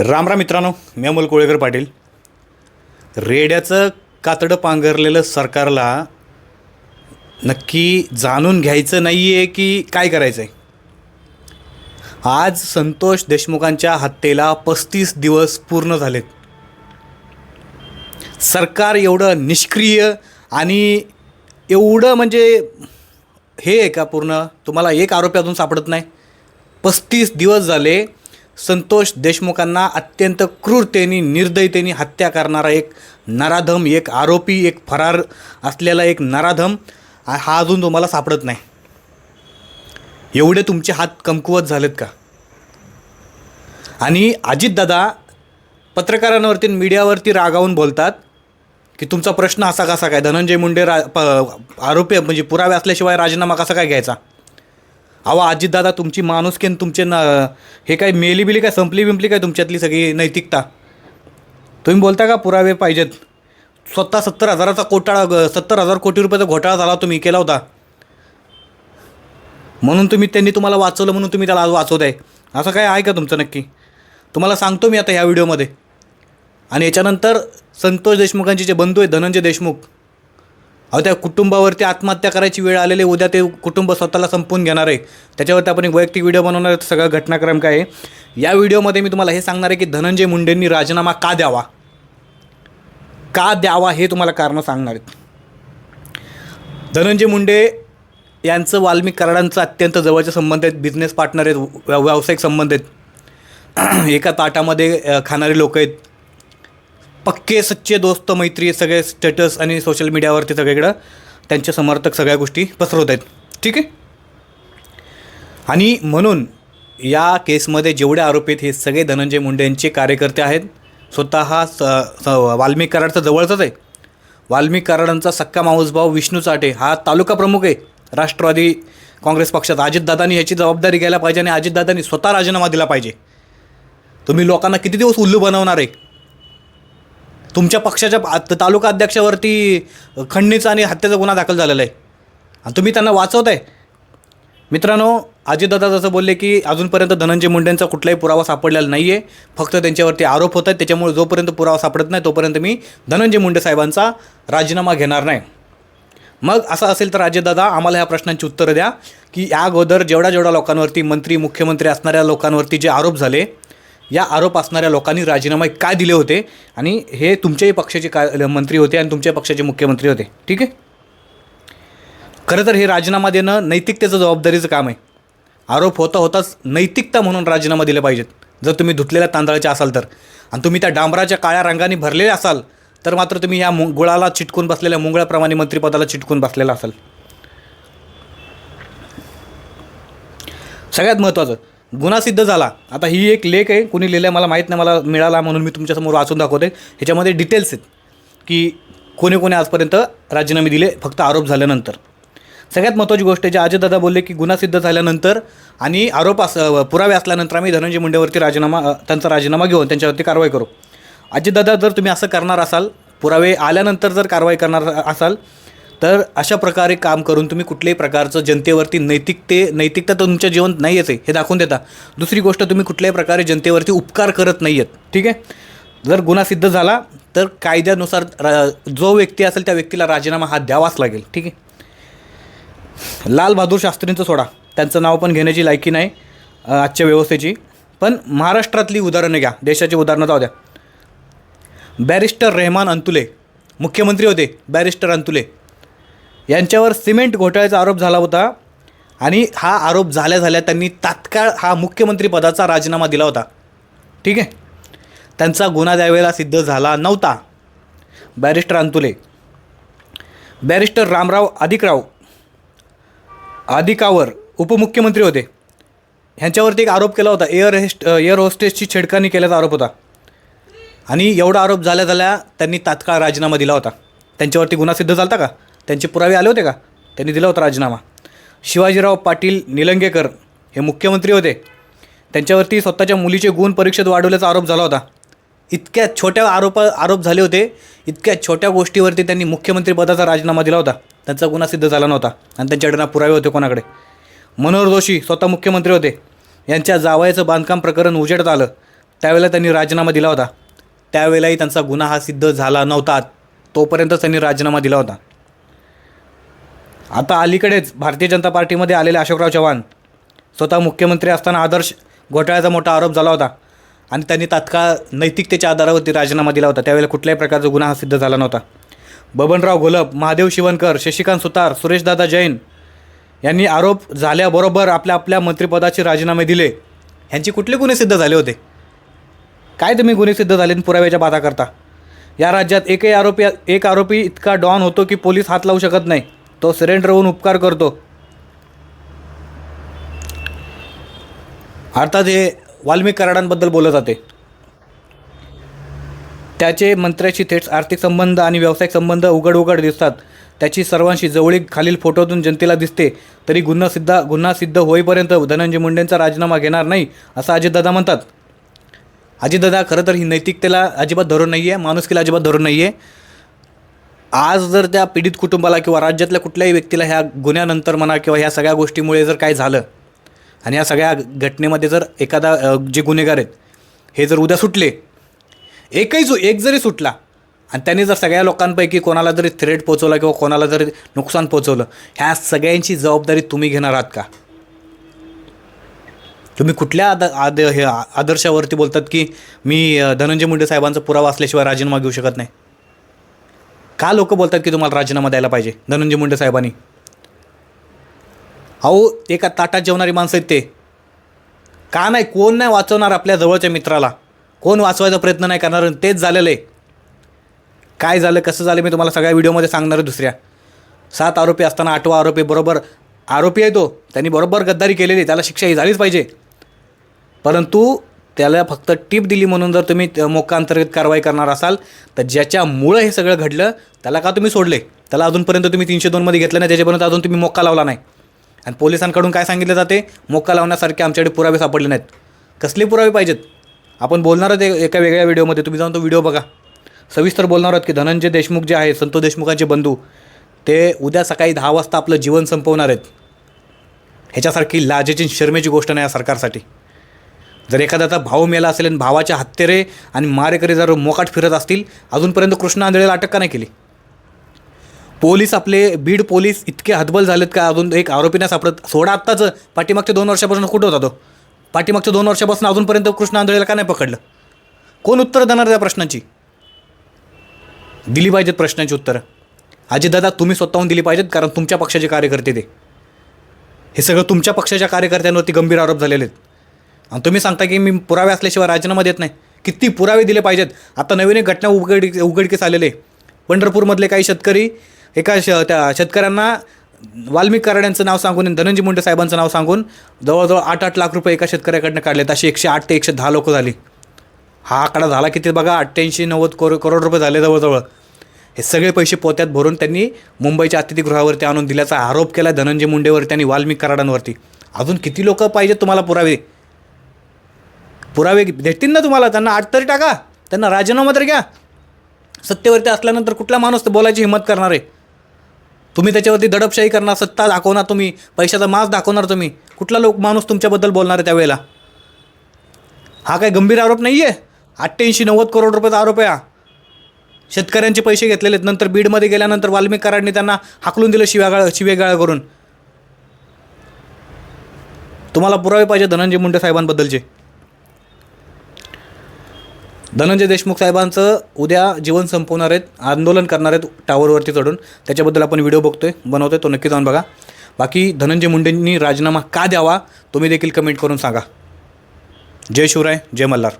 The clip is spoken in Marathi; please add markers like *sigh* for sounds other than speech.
रामराम मित्रांनो मी अमोल कोळेकर पाटील. रेड्याचं कातडं पांघरलेलं सरकारला नक्की जाणून घ्यायचं नाही आहे की काय करायचं आहे आज संतोष देशमुखांच्या हत्येला पस्तीस दिवस पूर्ण झालेत. सरकार एवढं निष्क्रिय आणि एवढं म्हणजे हे आहे का पूर्ण? तुम्हाला एक आरोपी अजून सापडत नाही. पस्तीस दिवस झाले संतोष देशमुखांना अत्यंत क्रूरतेने निर्दयतेने हत्या करणारा एक नराधम एक आरोपी एक फरार असलेला एक नराधम हा अजून तुम्हाला सापडत नाही. एवढे तुमचे हात कमकुवत झालेत का? आणि अजितदादा पत्रकारांवरती मीडियावरती रागावून बोलतात की तुमचा प्रश्न असा कसा काय? धनंजय मुंडे रा प आरोपी म्हणजे पुरावे असल्याशिवाय राजीनामा कसा काय घ्यायचा? अहो अजितदादा तुमची माणुसकीन तुमचे न हे काय मेली बिली काय संपली बिंपली काय तुमच्यातली सगळी नैतिकता? तुम्ही बोलता का पुरावे पाहिजेत? स्वतः सत्तर हजाराचा घोटाळा सत्तर हजार कोटी रुपयाचा घोटाळा झाला तुम्ही केला होता. म्हणून तुम्ही त्यांनी तुम्हाला वाचवलं म्हणून तुम्ही त्याला आज वाचवत आहे. असं काय आहे का तुमचं नक्की? तुम्हाला सांगतो मी आता ह्या व्हिडिओमध्ये. आणि याच्यानंतर संतोष देशमुखांचे जे बंधू आहेत धनंजय देशमुख अहो त्या कुटुंबावरती आत्महत्या करायची वेळ आलेली आहे. उद्या ते कुटुंब स्वतःला संपून घेणार आहे. त्याच्यावरती आपण एक वैयक्तिक व्हिडिओ बनवणार आहे. सगळा घटनाक्रम काय आहे? या व्हिडिओमध्ये मी तुम्हाला हे सांगणार आहे की धनंजय मुंडेंनी राजीनामा का द्यावा? का द्यावा हे तुम्हाला कारणं सांगणार आहेत. धनंजय मुंडे यांचं वाल्मिक कराडांचं अत्यंत जवळचे संबंध आहेत. बिझनेस पार्टनर आहेत. व्या- व्यावसायिक संबंध आहेत. *clears throat* एका ताटामध्ये खाणारे लोक आहेत. इतके सच्चे दोस्त मैत्री सगळे स्टेटस आणि सोशल मीडियावरती सगळीकडं. त्यांचे समर्थक सगळ्या गोष्टी पसरवत आहेत. ठीक आहे? आणि म्हणून या केसमध्ये जेवढे आरोपी आहेत हे सगळे धनंजय मुंडे यांचे कार्यकर्ते आहेत. स्वतः हा स स वाल्मिक कराडचा जवळचाच आहे. वाल्मिक कराडांचा सक्का माऊसभाऊ विष्णू चाटे हा तालुका प्रमुख आहे. राष्ट्रवादी काँग्रेस पक्षात अजितदादांनी याची जबाबदारी घ्यायला पाहिजे आणि अजितदादांनी स्वतः राजीनामा दिला पाहिजे. तुम्ही लोकांना किती दिवस उल्लू बनवणार आहे? तुमच्या पक्षाच्या तालुका अध्यक्षावरती खंडणीचा आणि हत्येचा गुन्हा दाखल झालेला आहे. आणि तुम्ही त्यांना वाचवताय. मित्रांनो अजितदादा जसं बोलले की अजूनपर्यंत धनंजय मुंडेंचा कुठलाही पुरावा सापडलेला नाही आहे फक्त त्यांच्यावरती आरोप होत आहेत त्याच्यामुळे जोपर्यंत पुरावा सापडत नाही तोपर्यंत मी धनंजय मुंडे साहेबांचा राजीनामा घेणार नाही. मग असं असेल तर अजितदादा आम्हाला ह्या प्रश्नांची उत्तरं द्या की या अगोदर जेवढ्या जेवढ्या लोकांवरती मंत्री मुख्यमंत्री असणाऱ्या लोकांवरती जे आरोप झाले या आरोप असणाऱ्या लोकांनी राजीनामे काय दिले होते? आणि हे तुमच्याही पक्षाचे का मंत्री होते आणि तुमच्या पक्षाचे मुख्यमंत्री होते. ठीक आहे? खरं तर हे राजीनामा देणं नैतिकतेचं जबाबदारीचं काम आहे. आरोप होता होताच नैतिकता म्हणून राजीनामा दिले पाहिजेत. जर तुम्ही धुतलेल्या तांदळाचे असाल तर. आणि तुम्ही त्या डांबराच्या काळ्या रंगाने भरलेले असाल तर मात्र तुम्ही या मु गुळाला चिटकून बसलेल्या मुंगळ्याप्रमाणे मंत्रिपदाला चिटकून बसलेला असाल. सगळ्यात महत्त्वाचं गुन्हा सिद्ध झाला. आता ही एक लेख आहे कुणी लिहिलं मला माहीत नाही मला मिळाला म्हणून मी तुमच्यासमोर वाचून दाखवते. ह्याच्यामध्ये डिटेल्स आहेत की कोणी कोणी आजपर्यंत राजीनामे दिले फक्त आरोप झाल्यानंतर. सगळ्यात महत्त्वाची गोष्ट आहे जे अजयदादा बोलले की गुन्हा सिद्ध झाल्यानंतर आणि आरोप अस पुरावे असल्यानंतर आम्ही धनंजय मुंडेवरती राजीनामा त्यांचा राजीनामा घेऊन त्यांच्यावरती कारवाई करू. अजितदादा जर तुम्ही असं करणार असाल पुरावे आल्यानंतर जर कारवाई करणार असाल तर अशा प्रकारे काम करून तुम्ही कुठल्याही प्रकारचं जनतेवरती नैतिकते नैतिकता तर तुमच्या जीवन नाही आहे हे दाखवून देता. दुसरी गोष्ट तुम्ही कुठल्याही प्रकारे जनतेवरती उपकार करत नाही आहेत ठीक आहे? जर गुन्हा सिद्ध झाला तर कायद्यानुसार रा जो व्यक्ती असेल त्या व्यक्तीला राजीनामा हा द्यावाच लागेल ठीक आहे? लाल बहादूर शास्त्रींचं सोडा. त्यांचं नाव पण घेण्याची लायकी नाही आजच्या व्यवस्थेची. पण महाराष्ट्रातली उदाहरणं घ्या देशाची उदाहरणं जाऊ द्या. बॅरिस्टर रेहमान अंतुले मुख्यमंत्री होते बॅरिस्टर अंतुले. यांच्यावर सिमेंट घोटाळ्याचा आरोप झाला होता. आणि हा आरोप झाल्या झाल्या त्यांनी तात्काळ हा मुख्यमंत्रीपदाचा राजीनामा दिला होता. ठीक आहे? त्यांचा गुन्हा त्यावेळेला सिद्ध झाला नव्हता. बॅरिस्टर अंतुले. बॅरिस्टर रामराव अधिकराव अधिकावर उपमुख्यमंत्री होते. ह्यांच्यावरती एक आरोप केला होता. एअर हेस्ट एअर होस्टेसची छेडखानी केल्याचा आरोप होता. आणि एवढा आरोप झाल्या झाल्या त्यांनी तात्काळ राजीनामा दिला होता. त्यांच्यावरती गुन्हा सिद्ध झाला होता का? त्यांचे पुरावे आले होते का? त्यांनी दिला होता राजीनामा. शिवाजीराव पाटील निलंगेकर हे मुख्यमंत्री होते. त्यांच्यावरती स्वतःच्या मुलीचे गुण परीक्षेत वाढवल्याचा आरोप झाला होता. इतक्या छोट्या आरोप आरोप झाले होते इतक्या छोट्या गोष्टीवरती त्यांनी मुख्यमंत्रीपदाचा राजीनामा दिला होता. त्यांचा गुन्हा सिद्ध झाला नव्हता आणि त्यांच्याकडे ना पुरावे होते कोणाकडे? मनोहर जोशी स्वतः मुख्यमंत्री होते. यांच्या जावयाचं बांधकाम प्रकरण उजेडत आलं. त्यावेळेला त्यांनी राजीनामा दिला होता. त्यावेळेलाही त्यांचा गुन्हा हा सिद्ध झाला नव्हता. तोपर्यंतच त्यांनी राजीनामा दिला होता. आता अलीकडेच भारतीय जनता पार्टीमध्ये आलेले अशोकराव चव्हाण स्वतः मुख्यमंत्री असताना आदर्श घोटाळ्याचा मोठा आरोप झाला होता. आणि त्यांनी तात्काळ नैतिकतेच्या आधारावरती राजीनामा दिला होता. त्यावेळेला कुठल्याही प्रकारचा गुन्हा हा सिद्ध झाला नव्हता. बबनराव घोलप महादेव शिवनकर शशिकांत सुतार सुरेशदादा जैन यांनी आरोप झाल्याबरोबर आपल्या आपल्या मंत्रिपदाचे राजीनामे दिले. ह्यांची कुठले गुन्हे सिद्ध झाले होते? काय तुम्ही गुन्हे सिद्ध झाले आणि पुराव्याच्या बाधा करता? या राज्यात एकही आरोपी एक आरोपी इतका डॉन होतो की पोलीस हात लावू शकत नाही. तो सरेंडर होऊन उपकार करतो. अर्थात हे वाल्मिक कराडांबद्दल बोलत जाते. त्याचे मंत्र्याशी थेट आर्थिक संबंध आणि व्यावसायिक संबंध उघड उघड दिसतात. त्याची सर्वांशी जवळीक खालील फोटोतून जनतेला दिसते तरी गुन्हा सिद्धा गुन्हा सिद्ध होईपर्यंत धनंजय मुंडेंचा राजीनामा घेणार नाही असं अजितदादा म्हणतात. अजितदादा खरं तर ही नैतिकतेला अजिबात धरून नाही आहे माणुसकीला अजिबात धरून नाही आहे आज जर त्या पीडित कुटुंबाला किंवा राज्यातल्या कुठल्याही व्यक्तीला ह्या गुन्ह्यानंतर म्हणा किंवा ह्या सगळ्या गोष्टीमुळे जर काय झालं आणि या सगळ्या घटनेमध्ये जर एखादा जे गुन्हेगार आहेत हे जर उद्या सुटले एकही सु एक जरी सुटला आणि त्यांनी जर सगळ्या लोकांपैकी कोणाला जरी थ्रेट पोचवला किंवा कोणाला जरी नुकसान पोचवलं ह्या सगळ्यांची जबाबदारी तुम्ही घेणार आहात का? तुम्ही कुठल्या आद आद हे आदर्शावरती बोलतात की मी धनंजय मुंडे साहेबांचा पुरावा असल्याशिवाय राजीनामा घेऊ शकत नाही? का लोक बोलतात की तुम्हाला राजीनामा द्यायला पाहिजे? धनंजय मुंडे साहेबांनी. अहो एका ताटात जेवणारी माणसं आहेत ते. का नाही कोण नाही वाचवणार आपल्या जवळच्या मित्राला? कोण वाचवायचा प्रयत्न नाही करणार तेच झालेलं आहे. काय झालं कसं झालं मी तुम्हाला सगळ्या व्हिडिओमध्ये सांगणार आहे दुसऱ्या. सात आरोपी असताना आठवा आरोपी बरोबर आरोपी आहे तो. त्यांनी बरोबर गद्दारी केलेली त्याला शिक्षा ही झालीच पाहिजे. परंतु त्याला फक्त टीप दिली म्हणून जर तुम्ही मोक्का अंतर्गत कारवाई करणार असाल तर ज्याच्यामुळं हे सगळं घडलं त्याला का तुम्ही सोडले? त्याला अजूनपर्यंत तुम्ही तीनशे दोनमध्ये घेतलं नाही त्याच्यापर्यंत अजून तुम्ही मोक्का लावला नाही. आणि पोलिसांकडून काय सांगितलं जाते? मोक्का लावण्यासारखे आमच्याकडे पुरावे सापडले नाहीत. कसले पुरावे पाहिजेत? आपण बोलणार आहोत एका वेगळ्या व्हिडिओमध्ये तुम्ही जाऊन तो व्हिडिओ बघा. सविस्तर बोलणार आहोत की धनंजय देशमुख जे आहे संतोष देशमुखांचे बंधू ते उद्या सकाळी दहा वाजता आपलं जीवन संपवणार आहेत. ह्याच्यासारखी लाजेची शर्मेची गोष्ट नाही या सरकारसाठी. जर एखाद्याचा भाऊ मेला असेल आणि भावाच्या हत्तेरे आणि मारेकरी जर मोकाट फिरत असतील अजूनपर्यंत कृष्ण आंधळेला अटक का नाही केली? पोलीस आपले बीड पोलीस इतके हतबल झालेत का? अजून एक आरोपी नाही सापडत. सोडा आत्ताच. पाठीमागच्या दोन वर्षापासून कुठं होता तो? पाठीमागच्या दोन वर्षापासून अजूनपर्यंत कृष्ण आंधळेला का नाही पकडलं? कोण उत्तर देणार त्या प्रश्नाची? दिली पाहिजेत प्रश्नांची उत्तरं. अजितदादा तुम्ही स्वतःहून दिली पाहिजेत कारण तुमच्या पक्षाचे कार्यकर्ते ते. हे सगळं तुमच्या पक्षाच्या कार्यकर्त्यांवरती गंभीर आरोप झालेले आहेत. आणि तुम्ही सांगता की मी पुरावे असल्याशिवाय राजीनामा देत नाही. किती पुरावे दिले पाहिजेत. आता नवीन एक घटना उघड उघडकीस आलेले पंढरपूरमधले काही शेतकरी एका श त्या शेतकऱ्यांना वाल्मिक कराड्यांचं नाव सांगून आणि धनंजय मुंडे साहेबांचं नाव सांगून जवळजवळ आठ आठ लाख रुपये एका शेतकऱ्याकडनं काढलेत अशी एकशे आठ ते एकशे दहा लोकं झाली. हा आकडा झाला किती बघा? अठ्ठ्याऐंशी नव्वद करो करोड रुपये झाले जवळजवळ. हे सगळे पैसे पोत्यात भरून त्यांनी मुंबईच्या अतिथीगृहावरती आणून दिल्याचा आरोप केला धनंजय मुंडेवरती आणि वाल्मिक कराडांवरती. अजून किती लोक पाहिजेत तुम्हाला पुरावे? पुरावे भेटतील ना तुम्हाला त्यांना आठ तरी टाका. त्यांना राजीनामा तरी घ्या. सत्तेवरती असल्यानंतर कुठला माणूस तर बोलायची हिंमत करणार आहे. तुम्ही त्याच्यावरती दडपशाही करणार सत्ता दाखवणार तुम्ही पैशाचा मास दाखवणार तुम्ही. कुठला लोक माणूस तुमच्याबद्दल बोलणार आहे त्यावेळेला? हा काय गंभीर आरोप नाही आहे अठ्ठ्याऐंशी नव्वद करोड रुपयाचा आरोप आहे हा. शेतकऱ्यांचे पैसे घेतलेले आहेत. नंतर बीडमध्ये गेल्यानंतर वाल्मिक कराडने त्यांना हाकलून दिलं शिव्यागाळ शिवेगाळ करून. तुम्हाला पुरावे पाहिजे धनंजय मुंडे साहेबांबद्दलचे. धनंजय देशमुख साहेबांचं उद्या जीवन संपवणार आहेत आंदोलन करणार आहेत टावरवरती चढून. त्याच्याबद्दल आपण व्हिडिओ बघतोय बनवतोय तो नक्की जाऊन बघा. बाकी धनंजय मुंडेंनी राजीनामा का द्यावा तुम्ही देखील कमेंट करून सांगा. जय शिवराय जय मल्हार.